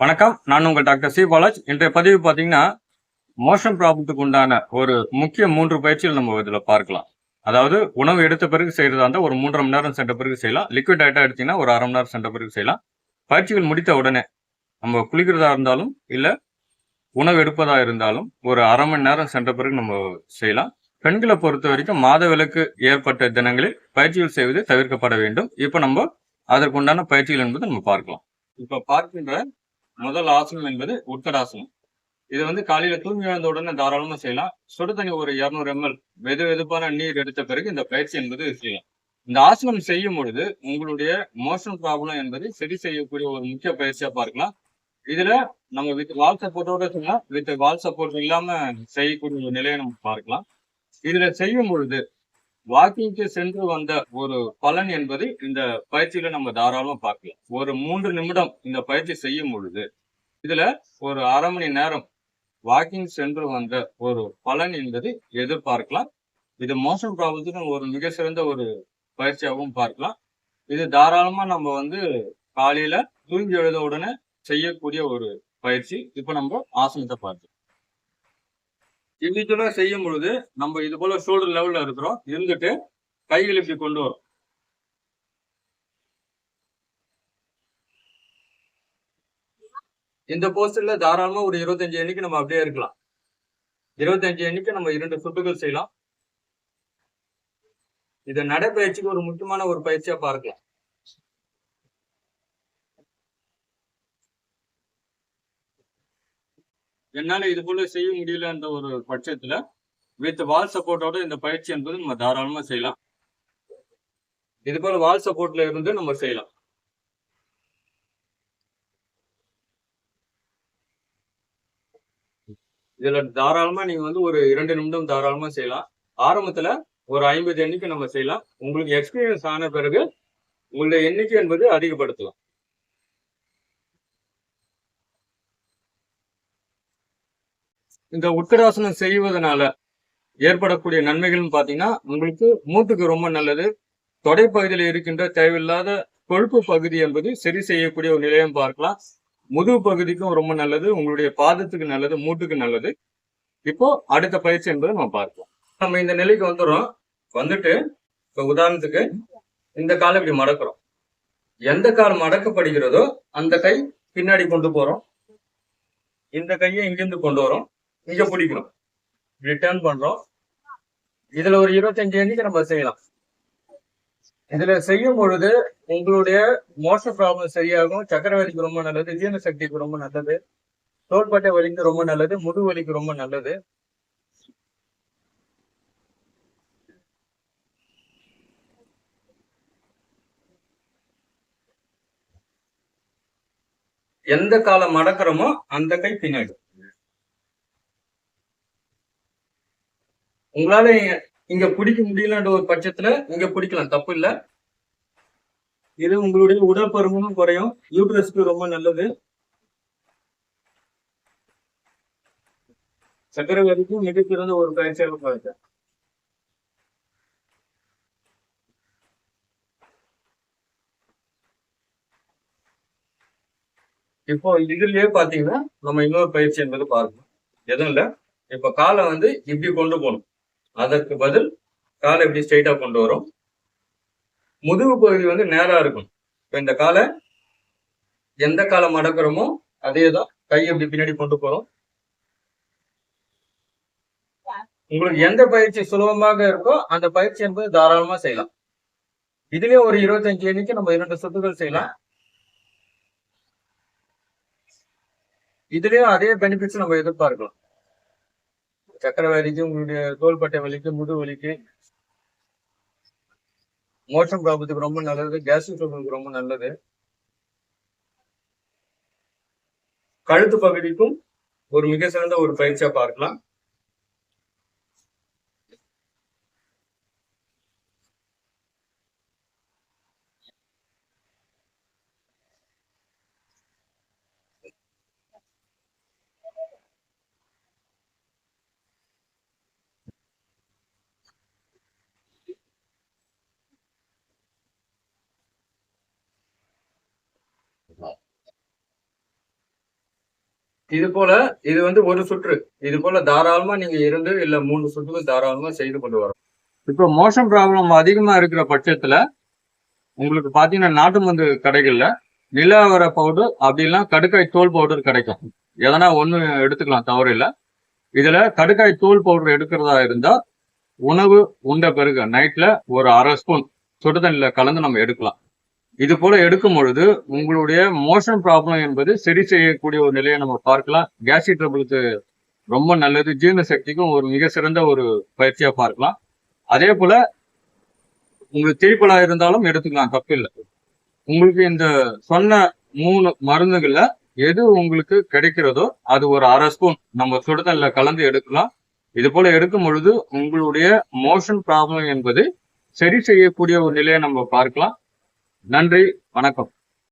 வணக்கம். நான் உங்கள் டாக்டர் சி. பாலாஜ். இன்றைய பதிவு பார்த்தீங்கன்னா மோஷன் ப்ராப்ளத்துக்கு உண்டான ஒரு முக்கிய மூன்று பயிற்சிகள் நம்ம இதில் பார்க்கலாம். அதாவது உணவு எடுத்த பிறகு செய்கிறதா இருந்தால் ஒரு மூன்றரை மணி நேரம் சென்ற பிறகு செய்யலாம். லிக்விட் டயட்டாக எடுத்தீங்கன்னா ஒரு அரை மணி நேரம் சென்ற பிறகு செய்யலாம். பயிற்சிகள் முடித்த உடனே நம்ம குளிக்கிறதா இருந்தாலும் இல்லை உணவு எடுப்பதா இருந்தாலும் ஒரு அரை மணி நேரம் சென்ற பிறகு நம்ம செய்யலாம். பெண்களை பொறுத்த வரைக்கும் மாதவிலக்கு ஏற்பட்ட தினங்களில் பயிற்சிகள் செய்வது தவிர்க்கப்பட வேண்டும். இப்போ நம்ம அதற்குண்டான பயிற்சிகள் என்பது நம்ம பார்க்கலாம். இப்போ பார்க்கின்ற முதல் ஆசனம் என்பது உட்கடாசனம். இது வந்து காலையில தூங்கி எழுந்த உடனே தாராளமா செய்யலாம். சுடு தண்ணி ஒரு இருநூறு எம்எல் வெது வெதுப்பான நீர் எடுத்த பிறகு இந்த பயிற்சி என்பது செய்யலாம். இந்த ஆசனம் செய்யும் பொழுது உங்களுடைய மோஷன் ப்ராப்ளம் என்பது சரி செய்யக்கூடிய ஒரு முக்கிய பயிற்சியா பார்க்கலாம். இதுல நம்ம வித் வால் சப்போர்ட்டோட செய்யலாம். வித் வால் சப்போர்ட் இல்லாம செய்யக்கூடிய ஒரு நிலையை நம்ம பார்க்கலாம். இதுல செய்யும் பொழுது வாக்கிங்க்கு சென்று வந்த ஒரு பலன் என்பது இந்த பயிற்சியில நம்ம தாராளமா பார்க்கலாம். ஒரு மூன்று நிமிடம் இந்த பயிற்சி செய்யும் பொழுது இதுல ஒரு அரை மணி நேரம் வாக்கிங் சென்று வந்த ஒரு பலன் என்பது எதிர்பார்க்கலாம். இது மோஷன் ப்ராப்ளத்துக்கு ஒரு மிக சிறந்த ஒரு பயிற்சியாகவும் பார்க்கலாம். இது தாராளமா நம்ம வந்து காலையில தூங்கி எழுத உடனே செய்யக்கூடிய ஒரு பயிற்சி. இப்ப நம்ம ஆசனத்தை பார்த்தோம் இண்டிவிஜுவலா செய்யும் பொழுது நம்ம இது போல ஷோல்டர் லெவல்ல இருக்கிறோம். இருந்துட்டு கைகள் இப்படி கொண்டு வரும். இந்த போஸ்டர்ல தாராளமா ஒரு இருபத்தஞ்சு எண்ணிக்கை நம்ம அப்படியே இருக்கலாம். இருபத்தஞ்சு எண்ணிக்கை நம்ம இரண்டு சுட்டுகள் செய்யலாம். இதை நடைப்பயிற்சிக்கு ஒரு முக்கியமான ஒரு பயிற்சியா பார்க்கலாம். என்னால இது போல செய்ய முடியல அந்த ஒரு பட்சத்துல வித் வால் சப்போர்ட்டோட இந்த பயிற்சி என்பது நம்ம தாராளமா செய்யலாம். இது போல வால் சப்போர்ட்ல இருந்து நம்ம செய்யலாம். இதுல தாராளமா நீங்க வந்து ஒரு இரண்டு நிமிடம் தாராளமா செய்யலாம். ஆரம்பத்துல ஒரு ஐம்பது எண்ணிக்கை நம்ம செய்யலாம். உங்களுக்கு எக்ஸ்பீரியன்ஸ் ஆன பிறகு உங்களுடைய எண்ணிக்கை என்பது அதிகப்படுத்தலாம். இந்த உட்கடாசனம் செய்வதனால ஏற்படக்கூடிய நன்மைகள்னு பார்த்தீங்கன்னா உங்களுக்கு மூட்டுக்கு ரொம்ப நல்லது. தொடைப்பகுதியில் இருக்கின்ற தேவையில்லாத கொழுப்பு பகுதி என்பது சரி செய்யக்கூடிய ஒரு நிலையம் பார்க்கலாம். முதுகு பகுதிக்கும் ரொம்ப நல்லது உங்களுடைய பாதத்துக்கு நல்லது மூட்டுக்கு நல்லது. இப்போ அடுத்த பயிற்சி என்பதை நம்ம பார்க்கலாம். நம்ம இந்த நிலைக்கு வந்துடுறோம். வந்துட்டு இப்போ உதாரணத்துக்கு இந்த காலை இப்படி மடக்கிறோம். எந்த கால் மடக்கப்படுகிறதோ அந்த கை பின்னாடி கொண்டு போறோம். இந்த கையை இங்கிருந்து கொண்டு வரோம். இங்க பிடிக்கணும். ரிட்டர்ன் பண்றோம். இதுல ஒரு இருபத்தஞ்சு எண்ணிக்கை நம்ம செய்யலாம். இதுல செய்யும் பொழுது உங்களுடைய மோஷன் ப்ராப்ளம் சரியாகும். சக்கரை வலிக்கு ரொம்ப நல்லது ஜீரண சக்திக்கு ரொம்ப நல்லது. தோள்பட்டை வலிக்கு ரொம்ப நல்லது முதுகு வலிக்கு ரொம்ப நல்லது. எந்த காலம் மடக்கிறோமோ அந்த கை பின்னாடி. உங்களால இங்க பிடிக்க முடியலன்ற ஒரு பட்சத்துல இங்க பிடிக்கலாம் தப்பு இல்ல. இது உங்களுடைய உடல் பருமனும் குறையும். யூட்ரஸ்க்கு ரொம்ப நல்லது. சக்கரை வரைக்கும் மிகச்சிறந்த ஒரு பயிற்சியாக பாருங்க இப்போ இதுலயே பாத்தீங்கன்னா நம்ம இன்னொரு பயிற்சி என்பது பார்க்கணும். எதுவும் இல்ல. இப்ப காலை வந்து இப்படி கொண்டு போகணும். அதற்கு பதில் காலை இப்படி ஸ்ட்ரைட்டாக கொண்டு வரும். முதுகு பகுதி வந்து நேரா இருக்கும் இப்ப இந்த காலை எந்த காலை மடக்கிறோமோ அதே தான் கை அப்படி பின்னாடி கொண்டு போறோம். உங்களுக்கு எந்த பயிற்சி சுலபமாக இருக்கோ அந்த பயிற்சி என்பது தாராளமா செய்யலாம். இதுலயே ஒரு இருபத்தஞ்சு எண்ணிக்கை நம்ம இரண்டு சொத்துக்கள் செய்யலாம். இதுலயும் அதே பெனிஃபிட்ஸ் நம்ம எதிர்பார்க்கலாம். சக்கரை வலிக்கு உங்களுடைய தோள்பட்டை வலிக்கு முது வலிக்கு மோஷன் ப்ராப்ளத்துக்கு ரொம்ப நல்லது. கேஸ்ட்ரிக் ப்ராப்ளத்துக்கு ரொம்ப நல்லது. கழுத்து பகுதிக்கும் ஒரு மிக சிறந்த ஒரு பயிற்சியா பார்க்கலாம். இது போல இது வந்து ஒரு சுற்று. இது போல தாராளமா நீங்க இரண்டு இல்ல மூணு சுற்றுகள் தாராளமா செய்து கொண்டு வரும் இப்போ மோஷன் ப்ராப்ளம் அதிகமா இருக்கிற பட்சத்துல உங்களுக்கு பாத்தீங்கன்னா நாட்டு மருந்து கடைகள்ல நிலாவர பவுடர் அப்படிலாம் கடுக்காய் தோல் பவுடர் கிடைக்கும். எதனா ஒன்று எடுத்துக்கலாம் தவறு இல்லை. இதுல கடுக்காய் தோல் பவுடர் எடுக்கிறதா இருந்தா உணவு உண்ட பிறகு நைட்ல ஒரு அரை ஸ்பூன் சுடு தண்ணியில கலந்து நம்ம எடுக்கலாம். இது போல எடுக்கும் பொழுது உங்களுடைய மோஷன் ப்ராப்ளம் என்பது சரி செய்யக்கூடிய ஒரு நிலையை நம்ம பார்க்கலாம். கேஸ்ட்ரிக் ட்ரபிளுக்கு ரொம்ப நல்லது. ஜீரண சக்திக்கும் ஒரு மிக சிறந்த ஒரு பயிற்சியா பார்க்கலாம். அதே போல உங்களுக்கு திரிப்பலா இருந்தாலும் எடுத்துக்கலாம் தப்பு உங்களுக்கு இந்த சொன்ன மூணு மருந்துகள்ல எது உங்களுக்கு கிடைக்கிறதோ அது ஒரு அரை ஸ்பூன் நம்ம சுடுதல்ல கலந்து எடுக்கலாம். இது போல எடுக்கும் பொழுது உங்களுடைய மோஷன் ப்ராப்ளம் என்பது சரி செய்யக்கூடிய ஒரு நிலையை நம்ம பார்க்கலாம். நன்றி வணக்கம்.